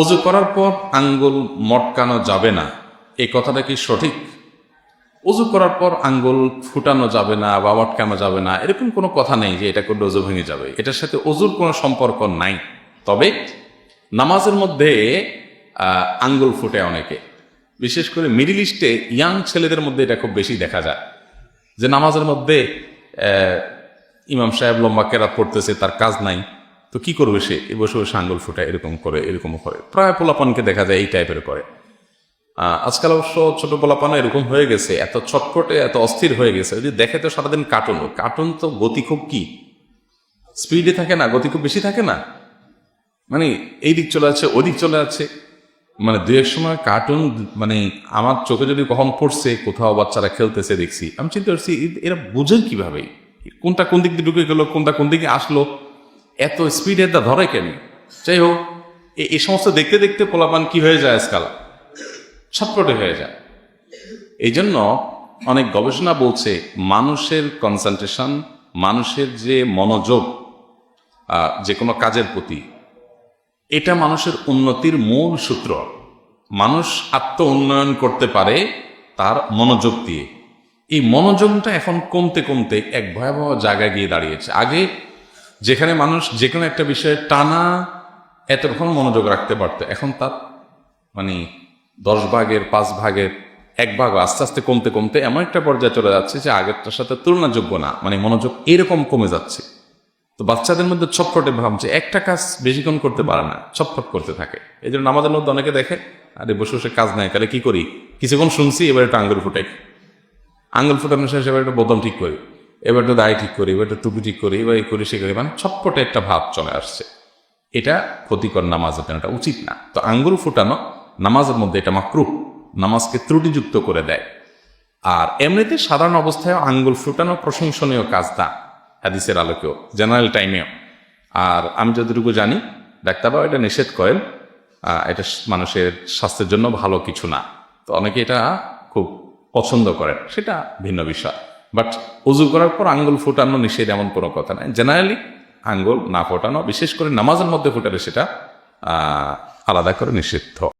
অজু করার পর আঙ্গুল মটকানো যাবে না। এই কথাটা কি সঠিক? অজু করার পর আঙ্গুল ফুটানো যাবে না বা মটকানো যাবে না, এরকম কোনো কথা নেই যে এটা করলে অজু ভেঙে যাবে। এটার সাথে অজুর কোনো সম্পর্ক নাই। তবে নামাজের মধ্যে আঙ্গুল ফুটে অনেকে। বিশেষ করে মিডিল ইস্টে ইয়াং ছেলেদের মধ্যে এটা খুব বেশি দেখা যায়। যে নামাজের মধ্যে ইমাম সাহেব লম্বা কেরাত পড়তেছে, তার কাজ নাই। তো কি করবে সে? এ বসে বসে আঙ্গুল ফুটায় এরকম করে এরকম করে। প্রায় পোলাপানকে দেখা যায় এই টাইপের করে। আজকাল অবশ্য ছোট পোলাপানো এরকম হয়ে গেছে, এত ছটফটে এত অস্থির হয়ে গেছে। যদি দেখে তো সারাদিন কার্টুন কার্টুন তো গতি খুব কি? স্পিডে থাকে না, গতি খুব বেশি থাকে না? মানে এই দিক চলে যাচ্ছে, ওদিক চলে যাচ্ছে। মানে দু এক সময় কার্টুন মানে আমার চোখে যদি কখন পড়ছে, কোথাও বাচ্চারা খেলতেছে দেখছি, আমি চিন্তা করছি এরা বুঝেন কীভাবে? কোনটা কোন দিক দিয়ে ঢুকে গেলো, কোনটা কোন দিকে আসলো? এত স্পিডে এটা ধরে কেন যাই হোক এই সমস্ত দেখতে দেখতে পোলাপান কি হয়ে যায় আজকাল? ছটপটে হয়ে যায়। এই জন্য অনেক গবেষণা বলছে মানুষের কনসেন্ট্রেশন মানুষের যে মনোযোগ যে কোনো কাজের প্রতি, এটা মানুষের উন্নতির মূল সূত্র। মানুষ আত্ম উন্নয়ন করতে পারে তার মনোযোগ দিয়ে। এই মনোযোগটা এখন কমতে কমতে এক ভয়াবহ জায়গায় গিয়ে দাঁড়িয়েছে। আগে যেখানে মানুষ যে কোনো একটা বিষয়ে টানা এতক্ষণ মনোযোগ রাখতে পারতো। এখন তার মানে দশ ভাগের, পাঁচ ভাগের, এক ভাগ আস্তে আস্তে কমতে কমতে এমন একটা পর্যায়ে চলে যাচ্ছে যে আগেরটার সাথে তুলনাযোগ্য না। মানে মনোযোগ এরকম কমে যাচ্ছে। তো বাচ্চাদের মধ্যে ছটফটে ভাবছে একটা কাজ বেশিক্ষণ করতে পারে না, ছটফট করতে থাকে। এই জন্য আমাদের মধ্যে অনেকে দেখে, আরে বসে বসে কাজ নাই, তাহলে কি করি? কিছুক্ষণ শুনছি, এবার একটা আঙ্গুল ফুটাই। আঙ্গুল ফুটানোর শেষে এবার একটা বোতাম ঠিক করি। এবার একটা দায় ঠিক করি, এবার একটা টুপি ঠিক করি, এবার এই করি, সে করি মানে ছটফটে একটা ভাব চলে আসছে। এটা ক্ষতিকর নামাজের জন্য এটা উচিত না। তো আঙ্গুল ফুটানো, নামাজের মধ্যে এটা মাকরু, নামাজকে ত্রুটিযুক্ত করে দেয়। আর এমনিতে সাধারণ অবস্থায় আঙ্গুল ফুটানো প্রশংসনীয় কাজ না হাদিসের আলোকেও জেনারেল টাইমেও আর আমি যতটুকু জানি ডাক্তাররাও এটা নিষেধ করেন এটা মানুষের স্বাস্থ্যের জন্য ভালো কিছু না। তো অনেকে এটা খুব পছন্দ করেন, সেটা ভিন্ন বিষয়। বাট উজু করার পর আঙ্গুল ফুটানো নিষেধ এমন কোনো কথা নাই। জেনারেলি আঙ্গুল না ফোটানো, বিশেষ করে নামাজের মধ্যে ফুটালে সেটা আলাদা করে নিষিদ্ধ।